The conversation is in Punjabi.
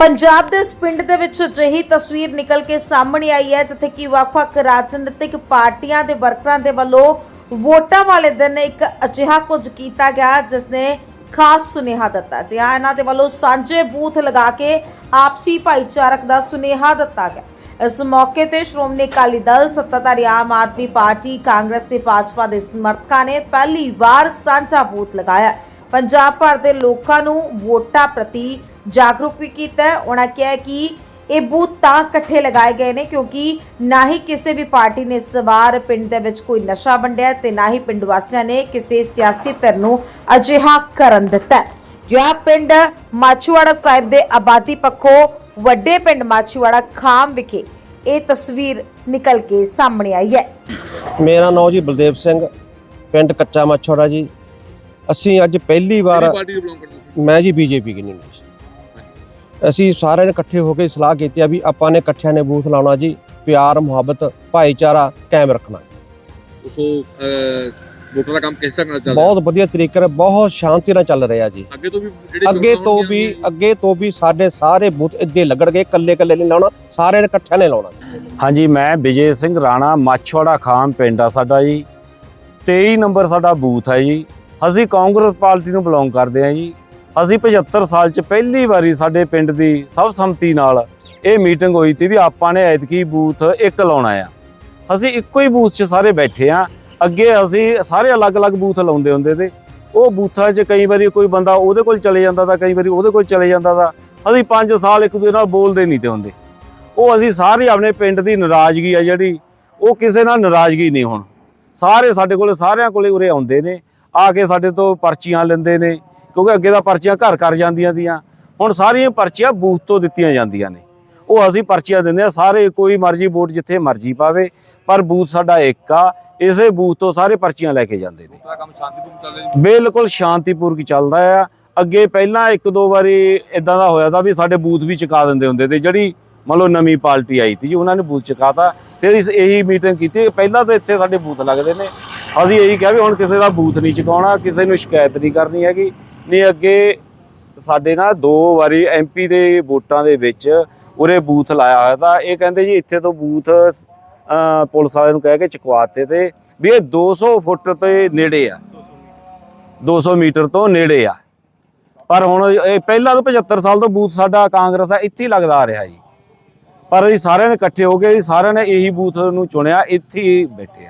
ਪੰਜਾਬ ਦੇ ਇਸ ਪਿੰਡ ਦੇ ਵਿੱਚ ਅਜਿਹੀ ਤਸਵੀਰ ਨਿਕਲ ਕੇ ਸਾਹਮਣੇ ਆਈ ਹੈ, ਜਿੱਥੇ ਕਿ ਵੱਖ-ਵੱਖ ਰਾਜਨੀਤਿਕ ਪਾਰਟੀਆਂ ਦੇ ਵਰਕਰਾਂ ਦੇ ਵੱਲੋਂ ਵੋਟਾਂ ਵਾਲੇ ਦਿਨ ਇੱਕ ਅਜਿਹਾ ਕੁਝ ਕੀਤਾ ਗਿਆ ਜਿਸ ਨੇ ਖਾਸ ਸੁਨੇਹਾ ਦਿੱਤਾ। ਜੀ ਇਹਨਾਂ ਦੇ ਵੱਲੋਂ ਸਾਂਝੇ ਬੂਥ ਲਗਾ ਕੇ ਆਪਸੀ ਭਾਈਚਾਰਕ ਦਾ ਸੁਨੇਹਾ ਦਿੱਤਾ ਗਿਆ। ਇਸ ਮੌਕੇ ਤੇ ਸ਼੍ਰੋਮਣੀ ਅਕਾਲੀ ਦਲ, ਸੱਤਾਧਾਰੀ ਆਮ ਆਦਮੀ ਪਾਰਟੀ, ਕਾਂਗਰਸ ਤੇ ਭਾਜਪਾ ਦੇ ਸਮਰਥਕਾਂ ਨੇ ਪਹਿਲੀ ਵਾਰ ਸਾਂਝਾ ਬੂਥ ਲਗਾਇਆ। ਪੰਜਾਬ ਭਰ ਦੇ ਲੋਕਾਂ ਨੂੰ ਵੋਟਾਂ ਪ੍ਰਤੀ ਜਾਗਰੂਕ ਵੀ ਕੀਤਾ ਹੈ। ਉਹਨਾਂ ਕਿਹਾ ਕਿ ਇਹ ਬੂਥ ਤਾਂ ਇਕੱਠੇ ਲਗਾਏ ਗਏ ਨੇ ਕਿਉਂਕਿ ਨਾ ਹੀ ਕਿਸੇ ਵੀ ਪਾਰਟੀ ਨੇ ਇਸ ਵਾਰ ਪਿੰਡ ਦੇ ਵਿੱਚ ਕੋਈ ਨਸ਼ਾ ਵੰਡਿਆ ਤੇ ਨਾ ਹੀ ਪਿੰਡ ਵਾਸੀਆਂ ਨੇ ਕਿਸੇ ਸਿਆਸੀ ਧਿਰ ਨੂੰ ਅਜਿਹਾ ਕਰਨ ਦਿੱਤਾ। ਜਿਹਾ ਪਿੰਡ ਮਾਛੀਵਾੜਾ ਸਾਹਿਬ ਦੇ ਆਬਾਦੀ ਪੱਖੋਂ ਵੱਡੇ ਪਿੰਡ ਮਾਛੀਵਾੜਾ ਖਾਮ ਵਿਖੇ ਇਹ ਤਸਵੀਰ ਨਿਕਲ ਕੇ ਸਾਹਮਣੇ ਆਈ ਹੈ ਮੇਰਾ ਨਾਮ ਜੀ ਬਲਦੇਵ ਸਿੰਘ ਪਿੰਡ ਕੱਚਾ ਮੱਛੋੜਾ ਜੀ ਅਸੀਂ ਅੱਜ ਪਹਿਲੀ ਵਾਰ ਮੈਂ ਜੀ ਬੀਜੇਪੀ ਕੀ ਨਹੀਂ ਅਸੀਂ ਸਾਰਿਆਂ ਨੇ ਇਕੱਠੇ ਹੋ ਕੇ ਸਲਾਹ ਕੀਤੀ ਆ ਵੀ ਆਪਾਂ ਨੇ ਇਕੱਠਿਆਂ ਨੇ ਬੂਥ ਲਾਉਣਾ ਜੀ ਪਿਆਰ ਮੁਹੱਬਤ ਭਾਈਚਾਰਾ ਕਾਇਮ ਰੱਖਣਾ। ਸੋ ਅਹ, ਵੋਟਾਂ ਦਾ ਕੰਮ ਕਿਸ ਤਰ੍ਹਾਂ ਨਾਲ ਚੱਲ ਰਿਹਾ? ਬਹੁਤ ਵਧੀਆ ਤਰੀਕੇ ਨਾਲ ਬਹੁਤ ਸ਼ਾਂਤੀ ਨਾਲ ਚੱਲ ਰਿਹਾ ਜੀ। ਅੱਗੇ ਤੋਂ ਵੀ ਜਿਹੜੇ ਅੱਗੇ ਚੋਣਾਂ ਤੋਂ ਵੀ ਅੱਗੇ। ਤੋਂ ਵੀ ਸਾਡੇ ਸਾਰੇ ਬੂਥ ਇੱਦੇ ਲੱਗਣਗੇ ਇਕੱਲੇ ਇਕੱਲੇ ਨਹੀਂ ਲਾਉਣਾ ਸਾਰਿਆਂ ਨੇ ਇਕੱਠਿਆਂ ਨੇ ਲਾਉਣਾ। ਹਾਂਜੀ ਮੈਂ ਵਿਜੇ ਸਿੰਘ ਰਾਣਾ ਮਾਛਵਾੜਾ ਖਾਮ ਪਿੰਡ ਆ ਸਾਡਾ ਜੀ। 23 ਨੰਬਰ ਸਾਡਾ ਬੂਥ ਹੈ ਜੀ। ਅਸੀਂ ਕਾਂਗਰਸ ਪਾਰਟੀ ਨੂੰ ਬਿਲੋਂਗ ਕਰਦੇ ਹਾਂ ਜੀ। ਅਸੀਂ 75 ਸਾਲ ਚ ਪਹਿਲੀ ਵਾਰੀ ਸਾਡੇ ਪਿੰਡ ਦੀ ਸਭ ਸੰਮਤੀ ਨਾਲ ਇਹ ਮੀਟਿੰਗ ਹੋਈ ਸੀ ਵੀ ਆਪਾਂ ਨੇ ਐਤਕੀ ਬੂਥ ਇੱਕ ਲਾਉਣਾ ਆ। ਅਸੀਂ ਇੱਕੋ ਹੀ ਬੂਥ 'ਚ ਸਾਰੇ ਬੈਠੇ ਆ। ਅੱਗੇ ਅਸੀਂ ਸਾਰੇ ਅਲੱਗ-ਅਲੱਗ ਬੂਥ ਲਾਉਂਦੇ ਹੁੰਦੇ ਤੇ ਉਹ ਬੂਥਾਂ 'ਚ ਕਈ ਵਾਰੀ ਕੋਈ ਬੰਦਾ ਉਹਦੇ ਕੋਲ ਚਲੇ ਜਾਂਦਾ ਤਾਂ, ਕਈ ਵਾਰੀ ਉਹਦੇ ਕੋਲ ਚਲੇ ਜਾਂਦਾ ਤਾਂ। ਅਸੀਂ 5 ਸਾਲ ਇੱਕ ਦੂਜੇ ਨਾਲ ਬੋਲਦੇ ਨਹੀਂ ਤੇ ਹੁੰਦੇ। ਉਹ ਅਸੀਂ ਸਾਰੇ ਆਪਣੇ ਪਿੰਡ ਦੀ ਨਾਰਾਜ਼ਗੀ ਆ ਜਿਹੜੀ, ਉਹ ਕਿਸੇ ਨਾਲ ਨਾਰਾਜ਼ਗੀ ਨਹੀਂ ਹੁਣ। ਸਾਰੇ ਸਾਡੇ ਕੋਲ ਸਾਰਿਆਂ ਕੋਲੇ ਉਰੇ ਆਉਂਦੇ ਨੇ। ਆ ਕੇ ਸਾਡੇ ਤੋਂ ਪਰਚੀਆਂ ਲੈਂਦੇ ਨੇ। ਕਿਉਂਕਿ ਅੱਗੇ ਤਾਂ ਪਰਚੀਆਂ ਘਰ ਘਰ ਜਾਂਦੀਆਂ ਦੀਆਂ ਹੁਣ ਸਾਰੀਆਂ ਪਰਚੀਆਂ ਬੂਥ ਤੋਂ ਦਿੱਤੀਆਂ ਜਾਂਦੀਆਂ ਨੇ। ਉਹ ਅਸੀਂ ਪਰਚੀਆਂ ਦਿੰਦੇ ਆ ਸਾਰੇ ਕੋਈ ਮਰਜ਼ੀ ਵੋਟ ਜਿੱਥੇ ਮਰਜ਼ੀ ਪਾਵੇ ਪਰ ਬੂਥ ਸਾਡਾ ਇੱਕ ਆ ਇਸੇ ਬੂਥ ਤੋਂ ਸਾਰੇ ਪਰਚੀਆਂ ਲੈ ਕੇ ਜਾਂਦੇ ਨੇ। ਦਾ ਕੰਮ ਚੱਲ ਰਿਹਾ ਬਿਲਕੁਲ ਸ਼ਾਂਤੀਪੂਰਵਕ ਚੱਲਦਾ ਆ। ਅੱਗੇ ਪਹਿਲਾਂ ਇੱਕ ਦੋ ਵਾਰੀ ਇਦਾਂ ਦਾ ਹੋਇਆ ਤਾਂ ਵੀ ਸਾਡੇ ਬੂਥ ਵੀ ਚੁਕਾ ਦਿੰਦੇ ਹੁੰਦੇ ਤੇ ਜਿਹੜੀ ਮੰਨ ਲਓ ਨਵੀਂ ਪਾਰਟੀ ਆਈ ਸੀ ਜੀ ਉਹਨਾਂ ਨੇ ਬੂਥ ਚੁਕਾਤਾ। ਫਿਰ ਇਸ ਇਹੀ ਮੀਟਿੰਗ ਕੀਤੀ ਪਹਿਲਾਂ ਤਾਂ ਇੱਥੇ ਸਾਡੇ ਬੂਥ ਲੱਗਦੇ ਨੇ। ਅਸੀਂ ਇਹੀ ਕਿਹਾ ਵੀ ਹੁਣ ਕਿਸੇ ਦਾ ਬੂਥ ਨਹੀਂ ਚੁਕਾਉਣਾ ਕਿਸੇ ਨੂੰ ਸ਼ਿਕਾਇਤ ਨਹੀਂ ਕਰਨੀ ਹੈਗੀ। ਨਹੀਂ ਅੱਗੇ ਸਾਡੇ ਨਾਲ ਦੋ ਵਾਰੀ ਐਮਪੀ ਦੇ ਵੋਟਾਂ ਦੇ ਵਿੱਚ ਉਰੇ ਬੂਥ ਲਾਇਆ ਹੋਇਆ ਤਾਂ ਇਹ ਕਹਿੰਦੇ ਜੀ ਇੱਥੇ ਤੋਂ ਬੂਥ ਪੁਲਿਸ ਵਾਲਿਆਂ ਨੂੰ ਕਹਿ ਕੇ ਚੁਕਵਾਤੇ ਤੇ ਵੀ ਇਹ 200 ਫੁੱਟ ਤੇ ਨੇੜੇ ਆ। 200 ਮੀਟਰ ਤੋਂ ਨੇੜੇ ਆ। ਪਰ ਹੁਣ ਇਹ ਪਹਿਲਾਂ ਤੋਂ 75 ਸਾਲ ਤੋਂ ਬੂਥ ਸਾਡਾ ਕਾਂਗਰਸ ਦਾ ਇੱਥੇ ਹੀ ਲੱਗਦਾ ਆ ਰਿਹਾ ਜੀ। ਪਰ ਅਸੀਂ ਸਾਰਿਆਂ ਨੇ ਇਕੱਠੇ ਹੋ ਕੇ ਅਸੀਂ ਸਾਰਿਆਂ ਨੇ ਇਹੀ ਬੂਥ ਨੂੰ ਚੁਣਿਆ, ਇੱਥੇ ਹੀ ਬੈਠੇ ਆ।